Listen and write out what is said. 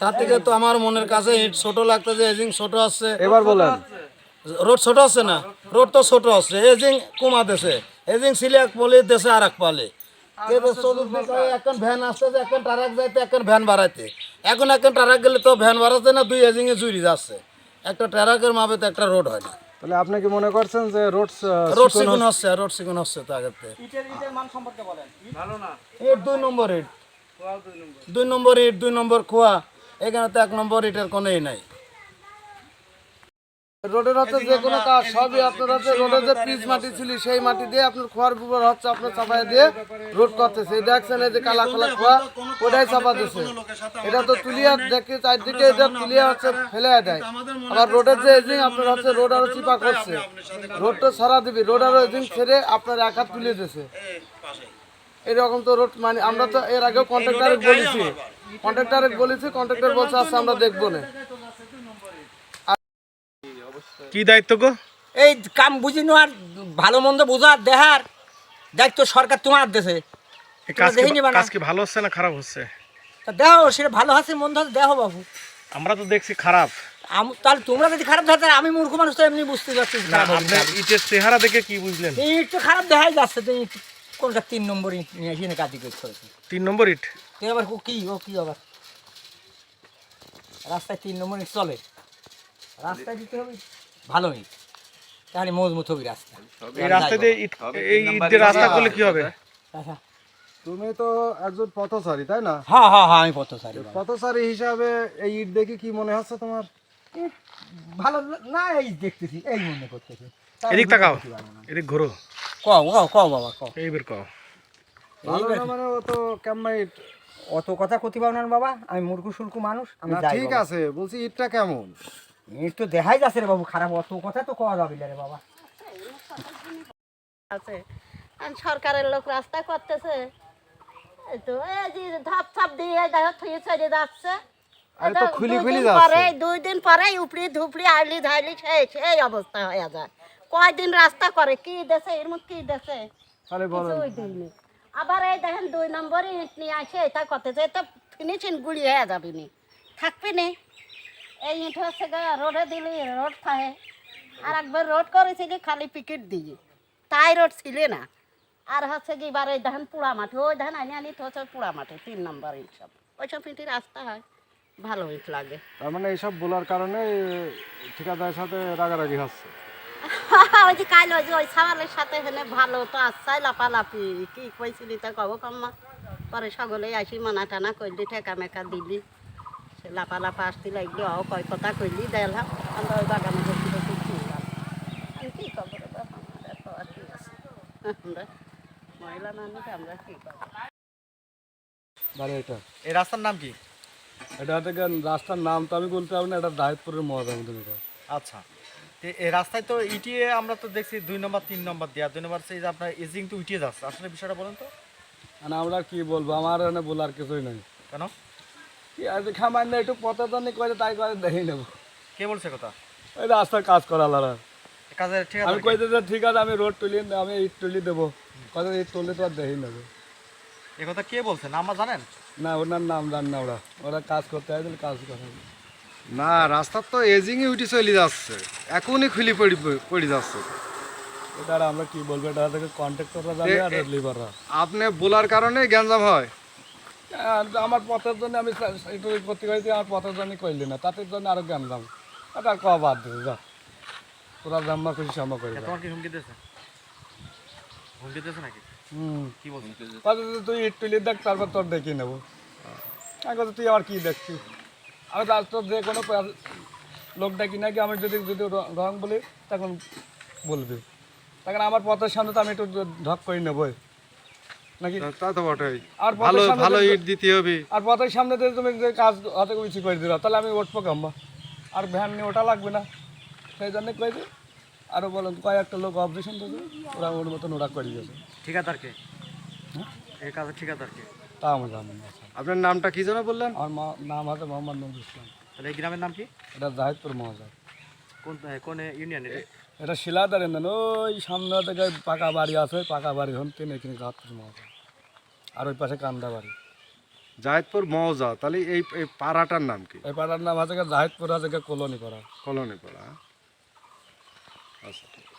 তার থেকে তো আমার মনের কাছে ইট ছোট লাগতেছে এজিং ছোট আসছে। এবার বলেন। রোড ছোট আছে না রোড তো ছোট আছে এজিং কমা দেশে এজিং ছিল এক পলি। দেশে আর এক পালে এখন ভ্যান আসতেছে এখন ট্রাক যাইতে এখন ভ্যান বাড়াইতে। এখন এখন ট্রাক গেলে তো ভ্যান বাড়াতে না দুই এজিং এ জুড়ি যাচ্ছে। একটা ট্রাকের মাপে তো একটা রোড হয় না। তাহলে আপনি কি মনে করছেন যে রোড রোড সিগুন হচ্ছে? রোড সিগুন হচ্ছে তো দুই নম্বর ইট। দুই নম্বর ইট দুই নম্বর খোয়া। এখানে তো এক নম্বর ইটের কোনো ই নাই। রোডের হচ্ছে যে কোনো কাজ সবই আপনার হচ্ছে রোডের যে পিচ মাটি ছিল সেই মাটি দিয়ে আপনার খোয়ার গোবর হচ্ছে আপনার চাপাই দিয়ে রোড করতেছে। দেখছেন, এই যে কালা কালা খোয়া, ওটাই চাপা দিচ্ছে এটা তো তুলিয়া দেখে চারদিকে এটা তুলিয়া হচ্ছে ফেলে দেয়। আবার রোডের যে এজিং, আপনার হচ্ছে রোড আরও চিপা করছে। রোডটা সারা দিবি, রোড আরও এজিং ছেড়ে আপনার এক হাত তুলে দিছে। এরকম তো রোড মানে আমরা তো এর আগেও কন্ট্রাক্টরে বলেছি। কন্ট্রাক্টরে বলেছি কন্ট্রাক্টর বলছে আচ্ছা আমরা দেখব না। কি দায়িত্ব গো? এই কাম বুঝি আর ভালো মন্দ বোঝার দেহার দায়িত্ব সরকার তোমার দেশে। কাজ কি- দেখে ভালো হচ্ছে না খারাপ হচ্ছে? তা দেখো সেটা ভালো আছে মন্দ আছে দেখো বাবু। আমরা তো দেখছি খারাপ। তাহলে তোমরা যদি খারাপ ধরতে আমি মূর্খ মানুষ তো এমনি বুঝতে পারছি ইটের চেহারা দেখে কি বুঝলেন? ইট তো খারাপ দেখাই যাচ্ছে তো ইট কোনটা তিন নম্বর ইট নিয়ে এসে কাজ করেছে তিন নম্বর ইট? ও কি ও কি আবার? রাস্তায় তিন নম্বর ইট চলে। রাস্তায় দিতে হবে ভালো ইট। তাহলে মজবুত হবে রাস্তা। এই রাস্তা দিয়ে ইট এই ইট দিয়ে রাস্তা করলে কি হবে? আচ্ছা। তুমি তো একজন পথচারী তাই না? হ্যাঁ হ্যাঁ হ্যাঁ আমি পথ সারি পথচারী হিসাবে এই ইট দেখে কি মনে হচ্ছে তোমার? ভালো না এই দেখতেছি এই মনে করতেছি। এদিক তাকাও। এদিক ঘোরো। কও কও কও বাবা কও। এই বের কও। ভালো মানে ও তো কেমন অত কথা করতে পারো বাবা আমি মূর্খ শুল্ক মানুষ আমি যাই ঠিক বাবা। আছে বলছি ইটটা কেমন? এই তো দেখাই যাচ্ছে রে বাবু খারাপ অত কথা তো কওয়া যাবে না রে বাবা। আছে আর সরকারের লোক রাস্তা করতেছে। এই তো এই যে ধাপ দিয়ে দেখো থুয়ে ছেড়ে যাচ্ছে। আরে তো এটা খুলি দুই খুলি দিন যাচ্ছে। পরে দুই দিন পরে উপড়ি ধুপড়ি আইলি ধাইলি সেই সেই অবস্থা হয়ে যায়। কয়দিন রাস্তা করে? কি দেশে? এর মধ্যে কি দেশে? কিছুই দিইনি আবার এই দেখেন দুই নম্বরে ইট নিয়ে আসে এটা করতেছে তো ফিনিশিং গুলি হয়ে যাবে নি। থাকবে নি? এই ইট হচ্ছে রোডে দিলি রোড খায় আর একবার রোড করেছিলি খালি পিকেট দিয়ে। তাই রোড ছিল না। আর হচ্ছে কি এবার এই দেখেন পোড়া মাঠে ওই দেখেন আনি আনি তো হচ্ছে পোড়া মাঠে তিন নম্বর ইট সব। ওইসব ইটি রাস্তা হয়। ভালো ইট লাগে। তার মানে এইসব বলার কারণে ঠিকাদারের সাথে রাগারাগি হচ্ছে। ওই যে কাল ওই যে ওই সাওয়ালের সাথে হেনে ভালো তো আসছাই লাপালাপি কি কইছিলি তা কব কম্মা? পরে সকলে আসি মানা টানা কইলি ঠেকা মেকা দিলি। সে লাপালাপা আসতে লাগল আও কয় কথা কইলি দেখলাম। আমরা ওই বাগানে বসে বসে কি খবর রে তো আর কি আছে। আমরা মহিলা মানুষ আমরা কি খবর এটা। এই রাস্তার নাম কি? এটা রাস্তার নাম তো আমি বলতে পারব না এটা দায়িত্বপুরের এটা আচ্ছা। রাস্তায় তো ইটিয়ে আমরা তো দেখছি দুই নম্বর তিন নম্বর দেওয়া দুই নম্বর সেই যে আপনার এজিং তো উঠিয়ে যাচ্ছে। আসলে বিষয়টা বলেন তো। মানে আমরা কি বলব? আমার এখানে বলার কিছুই নাই। কেন? কি আর খামার না একটু পথে তো নেই করে তাই করে দেখে নেব। কে বলছে কথা? ওই রাস্তার কাজ করালার আর কাজের ঠিক আমি কইতে যে ঠিক আছে আমি রোড তুলি আমি ইট তুলি দেবো। কত ইট তুললে তো আর দেখি নেব। এ কথা কে বলছে? নাম জানেন? না ওনার নাম জান না ওরা। ওরা কাজ করতে হয় কাজ করে। না রাস্তার তো এজিংয়ে উঠে চলে যাচ্ছে। এখনই খুলি পড়ি পড়ে যাচ্ছে। এটা আমরা কি বলব এটা থেকে কন্ট্রাক্টররা যাবে আর লিভাররা আপনি বলার কারণে গ্যাঞ্জাম হয়? আমার পথের জন্য আমি একটু করতে গেছি আমার পথের জন্য করলি না। তাদের জন্য আরও দাম এটা আর কওয়া বাদ দিতে যা। তোরা জাম্মা খুশি সাম্মা করে তোমার কি হুমকি দিয়েছে? হুমকি দিয়েছে নাকি? হুম। কি বলছে? কথা তো তুই ইট তুলি দেখ তারপর তোর দেখি নেব। কথা তুই আবার কি দেখছিস? আমি তো যে কোনো পা- লোক ডাকি নাকি আমি যদি যদি র- বলি তখন বলবি। তখন আমার পথের সামনে তো আমি একটু ঢক করে নেবই। নাকি? তা তো বটেই। আর পথের ভালো সামনে ভালো ইট দিতে হবে। আর পথের সামনে দিয়ে তুমি যে কাজ হাতে কিছু করে দিল তাহলে আমি উঠবো কাম্বা আর ভ্যান নিয়ে ওটা লাগবে না। সেই জন্য কয়ে দিই আরও বলেন কয়েকটা লোক অপারেশন দেবে ওরা ওর মতন ওরা করে গেছে ঠিকাদার কে এই কাজের ঠিকাদার কে তা না স্যার। আপনার নামটা কি যেন বললেন? আমার মা- নাম আছে মোহাম্মদ নজরুল ইসলাম। তাহলে এই গ্রামের নাম কি? এটা জাহিদপুর মহাজার। কোন কোন ইউনিয়ন এটা? এটা শিলাদার ওই সামনে থেকে পাকা বাড়ি আছে পাকা বাড়ি হন তিন এখানে জাহিদপুর মহাজার। আর ওই পাশে কান্দা বাড়ি। জাহিদপুর মৌজা তাহলে এই এই পাড়াটার নাম কি? এই পাড়ার নাম আছে জাহিদপুর আছে কলোনি পাড়া কলোনি পাড়া আচ্ছা। ঠিক